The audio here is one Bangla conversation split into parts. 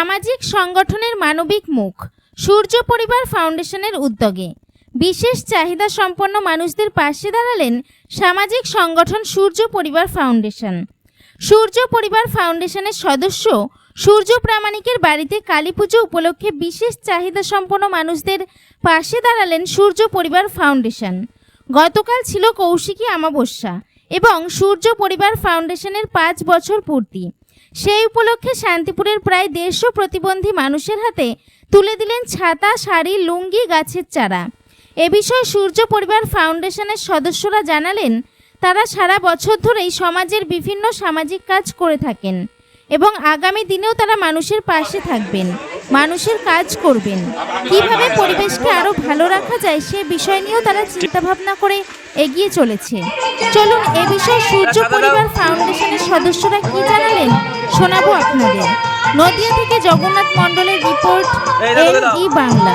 সামাজিক সংগঠনের মানবিক মুখ, সূর্য পরিবার ফাউন্ডেশনের উদ্যোগে। বিশেষ চাহিদা সম্পন্ন মানুষদের পাশে দাঁড়ালেন সামাজিক সংগঠন সূর্য পরিবার ফাউন্ডেশন। সূর্য পরিবার ফাউন্ডেশনের সদস্য সূর্য প্রামাণিকের বাড়িতে কালী পুজো উপলক্ষে বিশেষ চাহিদা সম্পন্ন মানুষদের পাশে দাঁড়ালেন সূর্য পরিবার ফাউন্ডেশন। গতকাল ছিল কৌশিকী অমাবস্যা এবং সূর্য পরিবার ফাউন্ডেশনের পাঁচ বছর পূর্তি। সেই উপলক্ষে শান্তিপুরের প্রায় দেড়শো প্রতিবন্ধী মানুষের হাতে তুলে দিলেন ছাতা, শাড়ি, লুঙ্গি, গাছের চারা। এ বিষয়ে সূর্য পরিবার ফাউন্ডেশনের সদস্যরা জানালেন, তারা সারা বছর ধরেই সমাজের বিভিন্ন সামাজিক কাজ করে থাকেন এবং আগামী দিনেও তারা মানুষের পাশে থাকবেন। মানুষের কাজ করবেন। কীভাবে পরিবেশকে আরও ভালো রাখা যায় সে বিষয় নিয়েও তারা চিন্তা ভাবনা করে এগিয়ে চলেছে। চলুন এ বিষয়ে সূর্য পরিবার ফাউন্ডেশনের সদস্যরা কি জানালেন শোনাবো আপনাদের। নদিয়া থেকে জগন্নাথ মণ্ডলের রিপোর্ট এন ই বাংলা।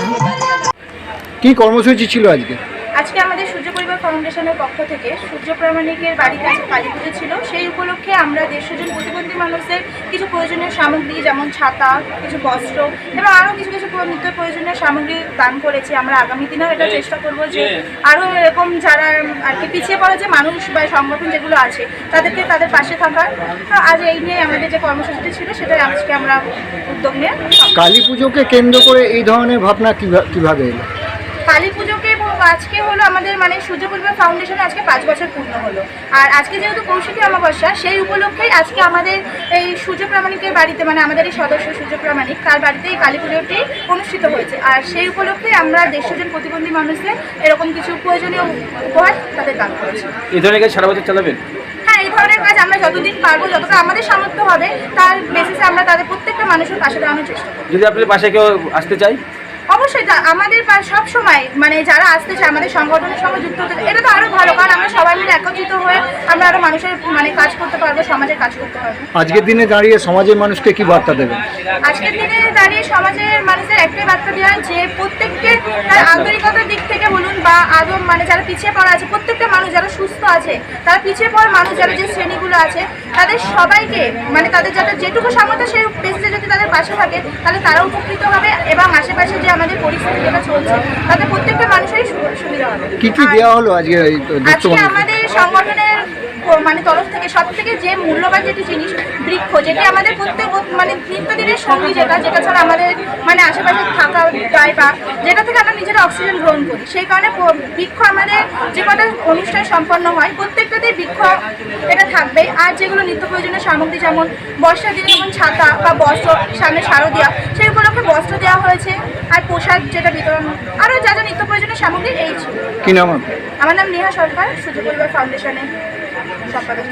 কি কর্মসূচি ছিল আজকে? আজকে আমাদের সূর্য পরিবার ফাউন্ডেশনের পক্ষ থেকে সূর্য প্রামাণিকের বাড়িতে আজকে কালী পুজো ছিল সেই উপলক্ষে আমরা দেড়শো জন প্রতিবন্ধী মানুষদের কিছু প্রয়োজনীয় সামগ্রী যেমন ছাতা কিছু বস্ত্র এবং আরও কিছু কিছু নিত্য প্রয়োজনীয় সামগ্রী দান করেছি। আমরা আগামী দিনেও এটা চেষ্টা করব যে আরও এরকম যারা আর কি পিছিয়ে পড়া যে মানুষ বা সংগঠন যেগুলো আছে তাদেরকে তাদের পাশে থাকার। তো আজ এই নিয়ে আমাদের যে কর্মসূচিটি ছিল সেটাই আজকে আমরা উদ্যোগ নিয়ে কালী পুজোকে কেন্দ্র করে এই ধরনের ভাবনা কিভা- কীভাবে এলো? কালী পুজোকে আজকে হলো আমাদের মানে সূর্য পরিবার ফাউন্ডেশন আজকে পাঁচ বছর পূর্ণ হলো। আর আজকে যেহেতু কৌশিকী অমাবস্যা সেই উপলক্ষেই আজকে আমাদের এই সূর্য প্রামাণিকের বাড়িতে মানে আমাদের এই সদস্য সূর্য প্রামাণিক তার বাড়িতে এই কালী পুজোটি অনুষ্ঠিত হয়েছে। আর সেই উপলক্ষে আমরা দেড়শো জন প্রতিবন্ধী মানুষদের এরকম কিছু প্রয়োজনীয় উপহার তাদের দান করেছি। এই ধরনের কাজ সারা বছর চালাবেন? হ্যাঁ এই ধরনের কাজ আমরা যতদিন পারব যতটা আমাদের সামর্থ্য হবে তার বেসিসে আমরা তাদের প্রত্যেকটা মানুষের পাশে দাঁড়ানোর চেষ্টা করব। যদি আপনাদের পাশে কেউ আসতে চায়? অবশ্যই আমাদের সব সময় মানে যারা আসতে চায় আমাদের সংগঠনের সঙ্গে যুক্ত হতে এটা তো আরও ভালো কারণ আমরা সবাই মিলে একত্রিত হয়ে আমরা আরও মানুষের মানে কাজ করতে পারব সমাজের কাজ করতে পারব। আজকের দিনে দাঁড়িয়ে সমাজের মানুষকে কি বার্তা দেবেন? আজকের দিনে দাঁড়িয়ে সমাজের মানুষের একটাই বার্তা দেওয়া যে প্রত্যেককে তার আন্তরিকতার দিক থেকে বলুন বা আদম মানে যারা পিছিয়ে পড়া আছে প্রত্যেকটা মানুষ যারা সুস্থ আছে তারা পিছিয়ে পড়া মানুষ যারা যে শ্রেণীগুলো আছে তাদের সবাইকে মানে তাদের যাতে যেটুকু সামর্থ্য সেই পেসে যদি তাদের পাশে থাকে তাহলে তারা উপকৃত হবে এবং আশেপাশে যে আমাদের পরিস্থিতি যেটা চলছে তাতে প্রত্যেকটা মানুষেরই সুবিধা হবে। কি কি দেওয়া হলো আজকে আজকে আমাদের সংগঠনের মানে তরফ থেকে সব থেকে যে মূল্যবান যেটি জিনিস, বৃক্ষ, যেটি আমাদের প্রত্যেক মানে নিত্যদিনের সঙ্গী যেটা যেটা ছাড়া আমাদের মানে আশেপাশে থাকা যায় বা যেটা থেকে আমরা নিজেরা অক্সিজেন গ্রহণ করি, সেই কারণে বৃক্ষ আমাদের যে কটা অনুষ্ঠান সম্পন্ন হয়, প্রত্যেকটাতেই বৃক্ষ এটা থাকবে। আর যেগুলো নিত্য প্রয়োজনীয় সামগ্রী যেমন বর্ষার দিনে যেমন ছাতা বা বস্ত্র, সামনে শারদীয়া সেই উপলক্ষে বস্ত্র দেওয়া হয়েছে আর পোশাক যেটা বিতরণ আরও যা যা নিত্য প্রয়োজনীয় সামগ্রী এই ছিল। কি নাম আমার নাম নেহা সরকার সূর্য পরিবার ফাউন্ডেশনের সম্পাদক।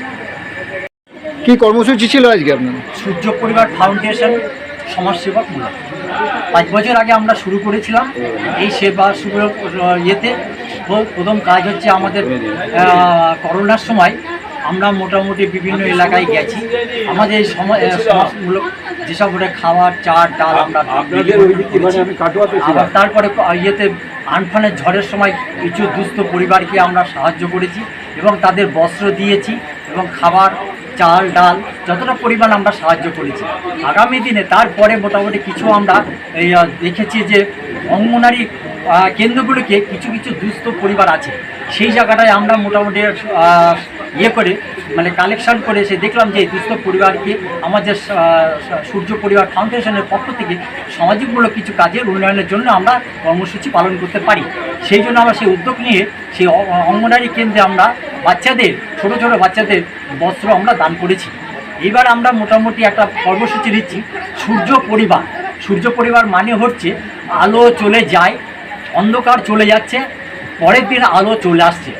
কি কর্মসূচি ছিল আজকে আপনার? সূর্য পরিবার ফাউন্ডেশন সমাজসেবক মূলক। পাঁচ বছর আগে আমরা শুরু করেছিলাম এই সেবা শুরু ইয়েতে। প্রথম কাজ হচ্ছে আমাদের করোনার সময় আমরা মোটামুটি বিভিন্ন এলাকায় গেছি। আমাদের সমাজমূলক যেসব ওটা খাবার চাল ডাল আমরা আবার তারপরে ইয়েতে আনফানের ঝড়ের সময় কিছু দুস্থ পরিবারকে আমরা সাহায্য করেছি এবং তাদের বস্ত্র দিয়েছি এবং খাবার চাল ডাল যতটা পরিমাণ আমরা সাহায্য করেছি। আগামী দিনে তারপরে মোটামুটি কিছু আমরা এই, দেখেছি যে অঙ্গনারী কেন্দ্রগুলিকে কিছু কিছু দুস্থ পরিবার আছে। সেই জায়গাটায় আমরা মোটামুটি ইয়ে করে মানে কালেকশন করে সে দেখলাম যে দুস্থ পরিবারকে আমাদের সূর্য পরিবার ফাউন্ডেশনের পক্ষ থেকে সামাজিকমূলক কিছু কাজের উন্নয়নের জন্য আমরা কর্মসূচি পালন করতে পারি। সেই জন্য আমরা সেই উদ্যোগ নিয়ে সেই অঙ্গনারী কেন্দ্রে আমরা বাচ্চাদের, ছোট ছোট বাচ্চাদের বস্ত্র আমরা দান করেছি। এবার আমরা মোটামুটি একটা কর্মসূচি দিচ্ছি সূর্য পরিবার। সূর্য পরিবার মানে হচ্ছে আলো চলে যায়, অন্ধকার চলে যাচ্ছে, পরের দিন আলো চলে আসছে।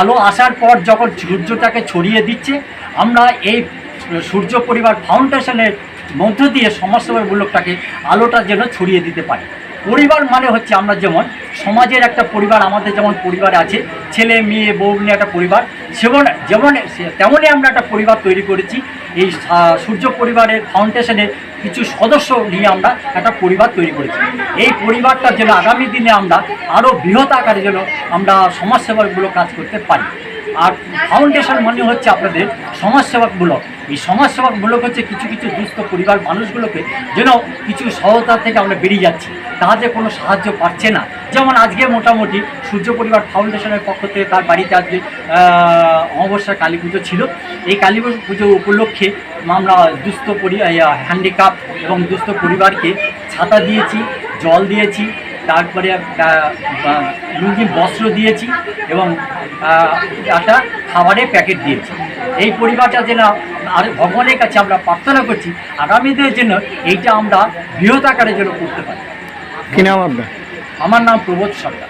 আলো আসার পর যখন সূর্যটাকে ছড়িয়ে দিচ্ছে, আমরা এই সূর্য পরিবার ফাউন্ডেশনের মধ্য দিয়ে সমাজসেবামূলকটাকে আলোটা যেন ছড়িয়ে দিতে পারি। পরিবার মানে হচ্ছে আমরা যেমন সমাজের একটা পরিবার, আমাদের যেমন পরিবার আছে, ছেলে, মেয়ে, বউ নিয়ে একটা পরিবার, সেমন যেমন তেমনই আমরা একটা পরিবার তৈরি করেছি। এই সূর্য পরিবারের ফাউন্ডেশনের কিছু সদস্য নিয়ে আমরা একটা পরিবার তৈরি করেছি। এই পরিবারটা যেন আগামী দিনে আমরা আরও বৃহৎ আকারে যেন আমরা সমাজসেবাগুলো কাজ করতে পারি। আর ফাউন্ডেশন মানে হচ্ছে আপনাদের সমাজসেবামূলক এই সমাজসেবামূলক হচ্ছে কিছু কিছু দুস্থ পরিবার মানুষগুলোকে যেন কিছু সহায়তা থেকে আমরা বেরিয়ে যাচ্ছি। তাতে কোনো সাহায্য পাচ্ছে না। যেমন আজকে মোটামুটি সূর্য পরিবার ফাউন্ডেশনের পক্ষ থেকে তার বাড়িতে আজকে আহ, অমাবস্যার কালী পুজো ছিল। এই কালী পুজো উপলক্ষে আমরা দুস্থ পরি হ্যান্ডিক্যাপ এবং দুস্থ পরিবারকে ছাতা দিয়েছি জল দিয়েছি তারপরে লুঙ্গি বস্ত্র দিয়েছি এবং একটা খাবারের প্যাকেট দিয়েছি। এই পরিবারটা যেন আর ভগবানের কাছে আমরা প্রার্থনা করছি আগামীদের জন্য এইটা আমরা বৃহৎ আকারে যেন করতে পারি। কি নাম আপনার? আমার নাম প্রবোধ সরকার।